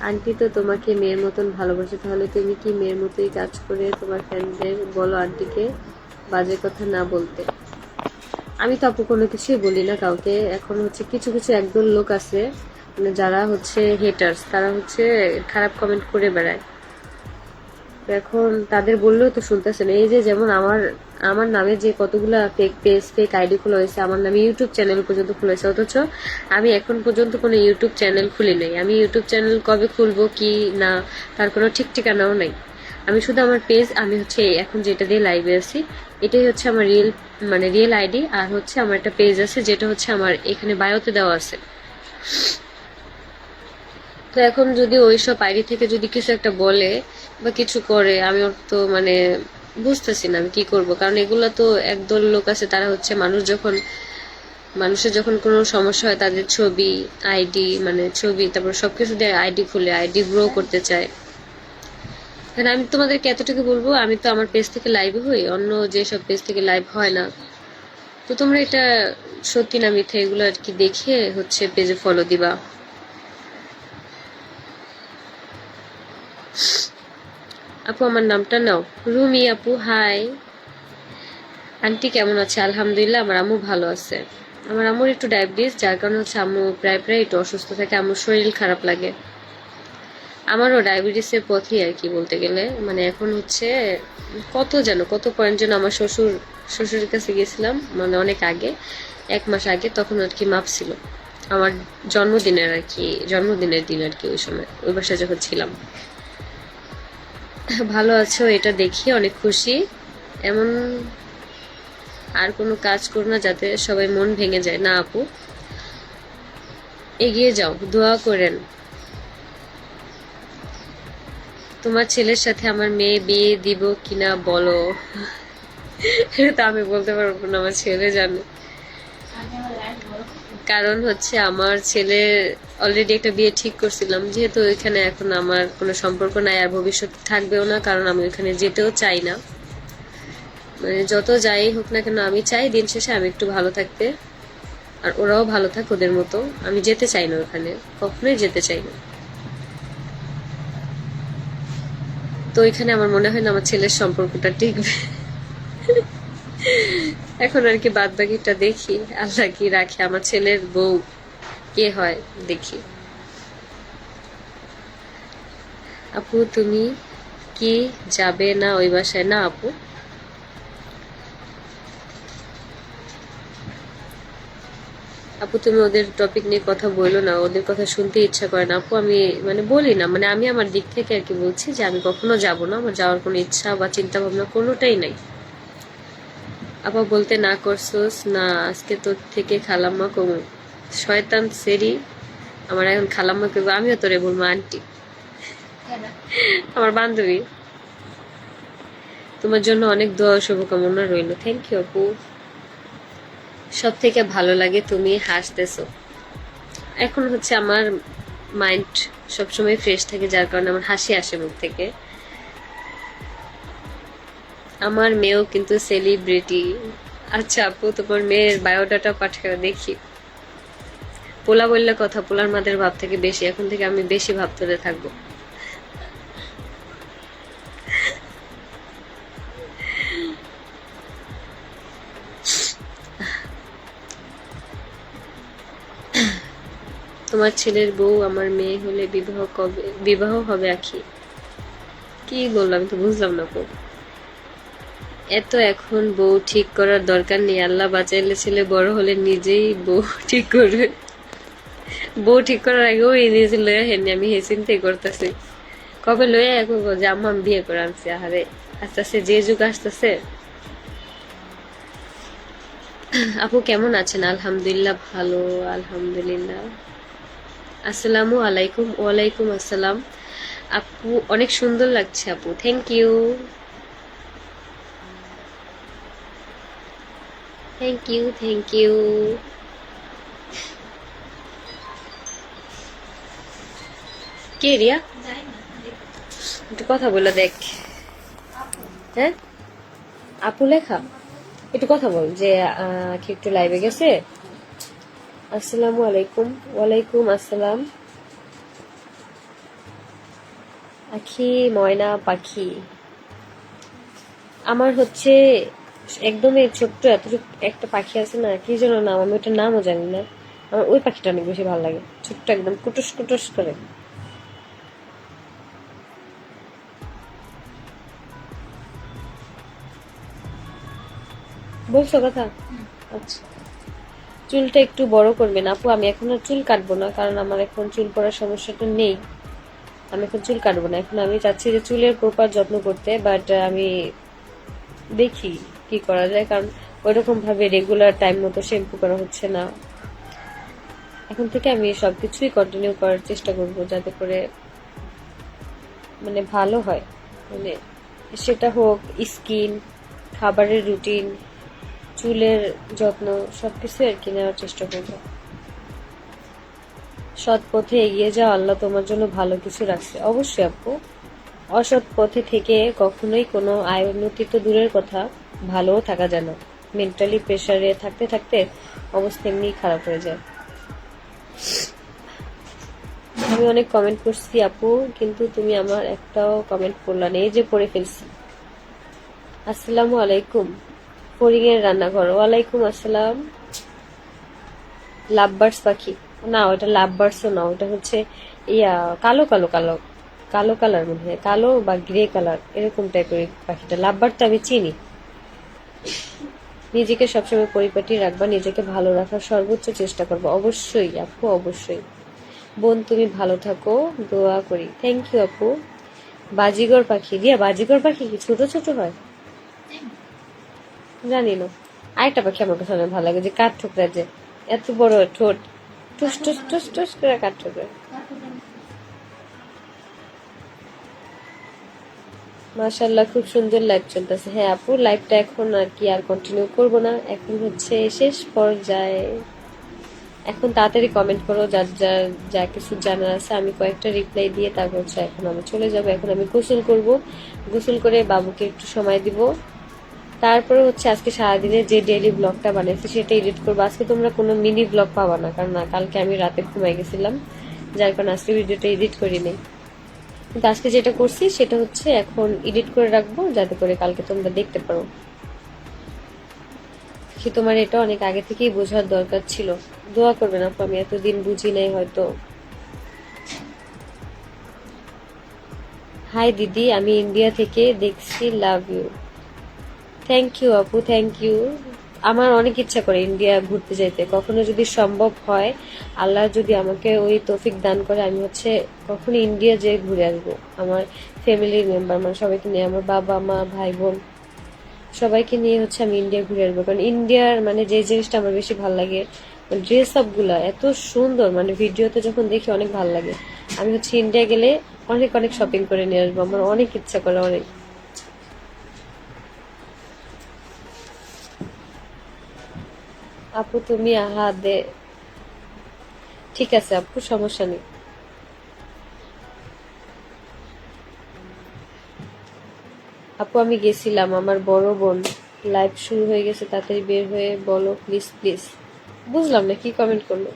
Aunty তো তোমাকে মেয়ের মতন ভালোবাসে, তাহলে তুমি কি মেয়ের মতোই কাজ করে তোমার ফ্রেন্ডদের বলো আন্টিকে বাজে কথা না বলতে? আমি তো আপু কোনো কিছুই বলি না কাউকে, এখন হচ্ছে কিছু কিছু একদল লোক আছে মানে যারা হচ্ছে হেটার্স তারা হচ্ছে খারাপ কমেন্ট করে বেড়ায়। এখন তাদের বললেও তো শুনতেছে না। এই যে যেমন আমার আমার নামে যে কতগুলো ফেক পেজ ফেক আইডি খোলা হয়েছে, আমার নামে ইউটিউব চ্যানেল পর্যন্ত খোলা হয়েছে। অথচ আমি এখন পর্যন্ত কোনো ইউটিউব চ্যানেল খুলি নাই। আমি ইউটিউব চ্যানেল কবে খুলবো, কি না, তার কোনো ঠিক ঠিকানাও নাই। আমি শুধু আমার পেজ আমি হচ্ছে এখন যেটা দিয়ে লাইভে আছি, এটাই হচ্ছে আমার রিয়েল মানে রিয়েল আইডি আর হচ্ছে আমার একটা পেজ আছে, যেটা হচ্ছে আমার এখানে বায়োতে দেওয়া আছে। তো এখন যদি ওইসব আইডি থেকে যদি কিছু একটা বলে বা কিছু করে, আমি ওর তো মানে বুঝতেছি না আমি কি করব। কারণ এগুলো তো একদল লোক আছে, তারা হচ্ছে মানুষ যখন, মানুষের যখন কোনো সমস্যা হয় তাদের ছবি, আইডি মানে ছবি, তারপর সব সবকিছু দিয়ে আইডি খুলে, আইডি গ্রো করতে চায়। কারণ আমি তোমাদেরকে এতটুকু বলব, আমি তো আমার পেজ থেকে লাইভ হই, অন্য যেসব পেজ থেকে লাইভ হয় না। তো তোমরা এটা সত্যি না মিথ্যা এগুলো আর কি দেখে হচ্ছে পেজে ফলো দিবা। আপু, আমার নামটা নাও। রুমি আপু হাই আন্টি কেমন আছে? আলহামদুলিল্লাহ, আমার আম্মু ভালো আছে। আমার আম্মুর একটু ডায়াবেটিস যার কারণে হচ্ছে আম্মু প্রায় প্রায় একটু অসুস্থ থাকে, আম্মুর শরীর খারাপ লাগে। আমারও ডায়াবেটিসের পথেই আর কি বলতে গেলে। মানে এখন হচ্ছে কত যেন, কত পয়েন্ট যেন আমার শ্বশুর, শ্বশুরের কাছে গেছিলাম মানে অনেক আগে, এক মাস আগে, তখন আর কি মাপছিল আমার জন্মদিনের আর কি, জন্মদিনের দিন আর কি ওই সময়, ওই বাসায় যখন ছিলাম। ভালো আছো, এটা দেখি, অনেক খুশি। এমন আর কোনো কাজ করো না যাতে সবাই মন ভেঙে যায়। না আপু, এগিয়ে যাও, দোয়া করেন। তোমার ছেলের সাথে আমার মেয়ে বিয়ে দিব কিনা বলো? তো আমি বলতে পারব না, আমার ছেলে জানে। কারণ হচ্ছে আমার ছেলে অলরেডি একটা বিয়ে ঠিক করছিলাম, যেহেতু এখানে এখন আমার কোনো সম্পর্ক নাই আর ভবিষ্যৎ থাকবেও না, কারণ আমি ওইখানে যেতেও চাই না। মানে যত যাই হোক না কেন, আমি চাই দিন শেষে আমি একটু ভালো থাকতে, আর ওরাও ভালো থাক ওদের মতো। আমি যেতে চাই না ওখানে, কখনোই যেতে চাই না। তো এখানে আমার মনে হয় না আমার ছেলের সম্পর্কটা টিকবে। এখন আর কি বাদ বাকিটা দেখি। আল্লাহ কি রাখে, আমার ছেলের বউ কে হয় দেখি। আপু, তুমি কি যাবে না ওই বাসায়? না, আপু। আপু, তুমি ওদের টপিক নিয়ে কথা বলো না, ওদের কথা শুনতে ইচ্ছা করে না। আপু, আমি মানে বলি না মানে আমি আমার দিক থেকে আর কি বলছি যে আমি কখনো যাব না, আমার যাওয়ার কোনো ইচ্ছা বা চিন্তা ভাবনা কোনোটাই নাই। আপা বলতে না করছোস না আজকে তোর থেকে খালাম্মা কমু। শয়তান সেরি আমার এখন খালাম্মা কেবো আমিও তোরে বলব আন্টি। আমার বান্ধবী। তোমার জন্য অনেক দোয়া শুভকামনা রইল। থ্যাংক ইউ আপু। সব থেকে ভালো লাগে তুমি হাসতেছো। এখন হচ্ছে আমার মাইন্ড সবসময় ফ্রেশ থাকে যার কারণে আমার হাসি আসে মুখ থেকে। আমার মেয়েও কিন্তু সেলিব্রিটি আচ্ছা আপু, তোমার মেয়ের বায়োডাটা পাঠাও, দেখি। পোলা বললে কথা, পোলার মাদের ভাব থেকে বেশি, এখন থেকে আমি বেশি ভাব তুলে থাকব। তোমার ছেলের বউ, আমার মেয়ে হলে বিবাহ কবে বিবাহ হবে আখি? কি বললাম তো বুঝলাম না কো এত এখন বউ ঠিক করার দরকার নেই। আল্লাহ বাঁচাইলে ছেলে বড় হলে নিজেই বউ ঠিক করবে। বউ ঠিক করার আগেও এই নিজে লয়ে হেনি আমি হে চিন্তাই করতেছি। কবে লয়ে এখন যে বিয়ে করে আনছি আহারে। আস্তে আস্তে যে যুগ আসতেছে। আপু কেমন আছেন? আলহামদুলিল্লাহ ভালো, আলহামদুলিল্লাহ। আসসালামু আলাইকুম, ওয়ালাইকুম আসসালাম। আপু, অনেক সুন্দর লাগছে আপু। Thank you thank you thank you কে রিয়া? একটু কথা বলে দেখ। হ্যাঁ? আপু লেখা? একটু কথা বল যে কি একটু লাইভে গেছে। আসসালামু আলাইকুম। ওয়ালাইকুম আসসালাম। পাখি ময়না, পাখি। আমার হচ্ছে একদমই ছোট্ট, এতটুকু একটা পাখি আছে না, কি যেন নাম, আমি ওটার নামও জানি না। আমার ওই পাখিটা অনেক বেশি ভালো লাগে, ছোট্ট একদম, কুটুস কুটুস করে। বলছো কথা? আচ্ছা। চুলটা একটু বড় করবেন। আপু, আমি এখন আর চুল কাটবো না, কারণ আমার এখন চুল পড়ার সমস্যাটা নেই। আমি এখন চুল কাটবো না। এখন আমি চাচ্ছি যে চুলের প্রপার যত্ন করতে বাট আমি দেখি। কি করা যায়? কারণ ওইরকম ভাবে রেগুলার টাইম মতো শ্যাম্পু করা হচ্ছে না। এখন থেকে আমি সবকিছুই কন্টিনিউ করার চেষ্টা করব যাতে করে মানে ভালো হয়। মানে সেটা হোক স্কিন খাবারের রুটিন চুলের যত্ন সব সবকিছু আর কি নেওয়ার চেষ্টা করব। সৎ পথে এগিয়ে যাও আল্লাহ তোমার জন্য ভালো কিছু রাখছে। অবশ্যই আপু, অসৎ পথে থেকে কখনোই কোনো আয় উন্নতি তো দূরের কথা ভালোও থাকা যেন। মেন্টালি প্রেশারে থাকতে থাকতে অবস্থা এমনি খারাপ হয়ে যায়। আমি অনেক কমেন্ট করছি আপু, কিন্তু তুমি আমার একটাও কমেন্ট করলা না, এই যে পড়ে ফেলছি। আসসালামু আলাইকুম। ফরিং এর রান্নাঘর, ওয়ালাইকুম আসসালাম। লাভবার্স পাখি। না, ওটা লাভবার্সও না, ওটা হচ্ছে ইয়া, কালো কালো কালো। কালো কালার মনে হয়, কালো বা গ্রে কালার, এরকম টাইপের পাখিটা। লাভবার তো আমি চিনি। নিজেকে সবসময় পরিপাটি রাখবা, নিজেকে ভালো রাখার সর্বোচ্চ চেষ্টা করব। অবশ্যই, আপু, অবশ্যই। বোন, তুমি ভালো থাকো, দোয়া করি। থ্যাংক ইউ আপু। বাজিগর পাখি। দিয়া, বাজিগর পাখি কি ছোট ছোট হয়? জানি না। আরেকটা পাখি আমার কাছে অনেক ভালো লাগে, যে কাঠ ঠোকরা যে, এত বড় ঠোঁট। টুস টুস টুস টুস করে কাঠ ঠোকরা মাশাল্লাহ খুব সুন্দর লাইভ চলতেছে। হ্যাঁ আপু লাইভটা এখন আর কি আর কন্টিনিউ করব না। এখন হচ্ছে শেষ পর্যায়ে। এখন তাড়াতাড়ি কমেন্ট করো, যার যা যা কিছু জানার আছে। আমি কয়েকটা রিপ্লাই দিয়ে তারপর হচ্ছে এখন আমি চলে যাব। এখন আমি গোসল করব। গোসল করে বাবুকে একটু সময় দিব। তারপরে হচ্ছে আজকে সারাদিনে যে ডেইলি ব্লগটা বানিয়েছি সেটা এডিট করব। আজকে তোমরা কোনো মিনি ব্লগ পাবা না, কারণ কালকে আমি রাতে ঘুমাই গেছিলাম। যার কারণে আজকে ভিডিওটা এডিট করি নেই কিন্তু আজকে যেটা করছি, সেটা হচ্ছে এখন এডিট করে রাখব, যাতে করে কালকে তোমরা দেখতে পারো। সে তোমার এটা অনেক আগে থেকেই বোঝার দরকার ছিল। দোয়া করবে না আমি এতদিন বুঝি নাই হয়তো। হাই দিদি, আমি ইন্ডিয়া থেকে দেখছি লাভ ইউ থ্যাংক ইউ আপু থ্যাংক ইউ আমার অনেক ইচ্ছা করে ইন্ডিয়া ঘুরতে যেতে কখনো যদি সম্ভব হয়, আল্লাহ যদি আমাকে ওই তৌফিক দান করে, আমি হচ্ছে কখনো ইন্ডিয়া যেয়ে ঘুরে আসব। আমার ফ্যামিলির মেম্বার মানে সবাইকে নিয়ে, আমার বাবা, মা, ভাই, বোন, সবাইকে নিয়ে হচ্ছে আমি ইন্ডিয়া ঘুরে আসব। কারণ ইন্ডিয়ার মানে যে জিনিসটা আমার বেশি ভালো লাগে ড্রেস আপগুলা এত সুন্দর মানে ভিডিওতে যখন দেখি অনেক ভালো লাগে। আমি হচ্ছে ইন্ডিয়া গেলে অনেক অনেক শপিং করে নিয়ে আসব। আমার অনেক ইচ্ছা করে, অনেক। আপু, তুমি আহা দে ঠিক আছে আপু, সমস্যা নেই। আপু, আমি গেছিলাম, আমার বড় বোন। লাইভ শুরু হয়ে গেছে, তাড়াতাড়ি বের হয়ে বলো প্লিজ প্লিজ বুঝলাম না, কি কমেন্ট করল?